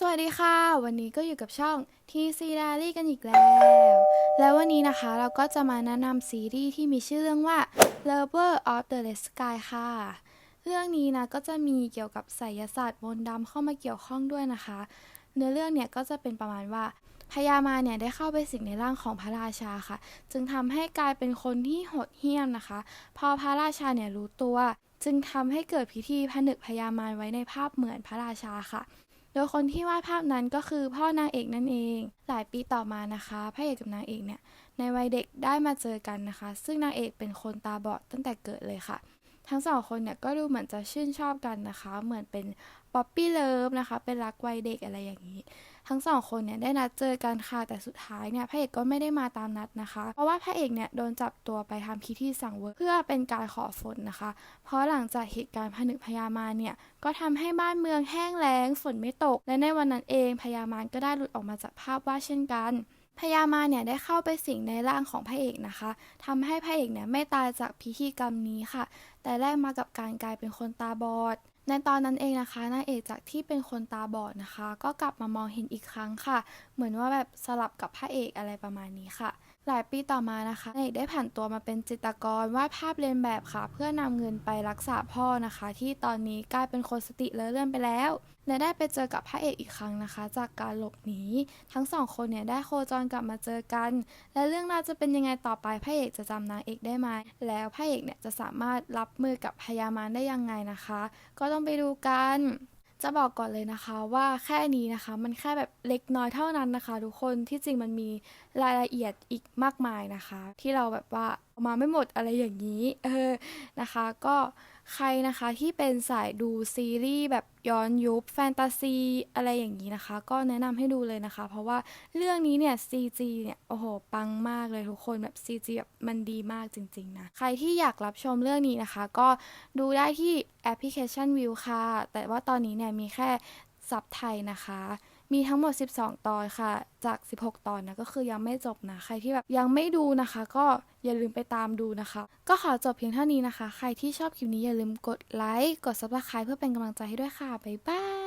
สวัสดีค่ะ วันนี้ก็อยู่กับช่อง TC Diary กันอีกแล้ว แล้ววันนี้นะคะเราก็จะมาแนะนำซีรีส์ที่มีชื่อเรื่องว่า Lover of the Red Sky ค่ะ เรื่องนี้นะก็จะมีเกี่ยวกับไสยศาสตร์มนต์ดำเข้ามาเกี่ยวข้องด้วยนะคะ เนื้อเรื่องเนี่ยก็จะเป็นประมาณว่าพญามาเนี่ยได้เข้าไปสิงในร่างของพระราชาค่ะ จึงทำให้กลายเป็นคนที่โหดเหี้ยมนะคะ พอพระราชาเนี่ยรู้ตัว จึงทำให้เกิดพิธีผนึกพญามารไว้ในภาพเหมือนพระราชาค่ะ โดยคนที่วาดภาพนั้นก็คือพ่อนางเอกนั่นเอง หลายปีต่อมานะคะพระเอกกับนางเอกเนี่ยในวัยเด็กได้มาเจอกันนะคะ ซึ่งนางเอกเป็นคนตาบอดตั้งแต่เกิดเลยค่ะ ทั้งสองคนเนี่ยก็ดูเหมือนจะชื่นชอบกันนะคะ เหมือนเป็นป๊อปปี้เลิฟนะคะ เป็นรักวัยเด็กอะไรอย่างนี้ ทั้งสองคนเนี่ยได้นัดเจอกันค่ะ แต่สุดท้ายเนี่ยพระเอกก็ไม่ได้มาตามนัดนะคะ เพราะว่าพระเอกเนี่ยโดนจับตัวไปทำพิธีสั่งเวยเพื่อเป็นการขอฝนนะคะ เพราะหลังจากเหตุการณ์ผนึกพญามารเนี่ยก็ทำให้บ้านเมืองแห้งแล้งฝนไม่ตก และในวันนั้นเองพญามารก็ได้หลุดออกมาจากภาพวาดเช่นกัน พญามาเนี่ยได้เข้าไปสิงในร่างของพระเอกนะคะทำให้พระเอกเนี่ยไม่ตายจากพิธีกรรมนี้ค่ะ แต่แลกมากับการกลายเป็นคนตาบอด ในตอนนั้นเองนะคะนางเอกจากที่เป็นคนตาบอดนะคะ ก็กลับมามองเห็นอีกครั้งค่ะ เหมือนว่าแบบสลับกับพระเอกอะไรประมาณนี้ค่ะ หลายปีต่อมานะคะนางเอกได้ผ่านตัวมาเป็นจิตรกรวาดภาพเลียนแบบค่ะ เพื่อนำเงินไปรักษาพ่อนะคะ ที่ตอนนี้กลายเป็นคนสติเลอะเลื่อนไปแล้ว และได้ไปเจอกับพระเอกอีกครั้งนะคะ จากการหลบหนีทั้งสองคนเนี่ยได้โคจรกลับมาเจอกัน และเรื่องราวจะเป็นยังไงต่อไปพระเอกจะจำนางเอกได้ไหมแล้วพระเอกเนี่ยจะสามารถรับมือกับพญามารได้ยังไงนะคะ ก็ต้องไปดูกัน จะบอกก่อนเลยนะคะว่าแค่นี้นะคะมันแค่แบบเล็กน้อยเท่านั้นนะคะ ทุกคนที่จริงมันมีรายละเอียดอีกมากมายนะคะ ที่เราแบบว่าเอามาไม่หมดอะไรอย่างนี้เออนะคะ ก็ ใครนะคะที่เป็นสายดูซีรีส์แบบย้อนยุคแฟนตาซีอะไรอย่างนี้นะคะ ก็แนะนำให้ดูเลยนะคะ เพราะว่าเรื่องนี้เนี่ย CG เนี่ยโอ้โห ปังมากเลยทุกคนแบบ CG แบบมันดีมากจริงๆนะ ใครที่อยากรับชมเรื่องนี้นะคะ ก็ดูได้ที่แอปพลิเคชันวิวค่ะ แต่ว่าตอนนี้เนี่ยมีแค่ซับไทยนะคะ มีทั้งหมด 12 ตอนค่ะ จาก 16 ตอนนะก็คือยังไม่จบนะ ใครที่แบบยังไม่ดูนะคะ ก็อย่าลืมไปตามดูนะคะ ก็ขอจบเพียงเท่านี้นะคะ ใครที่ชอบคลิปนี้อย่าลืมกดไลค์ กด subscribe เพื่อเป็นกำลังใจให้ด้วยค่ะ บ๊ายบาย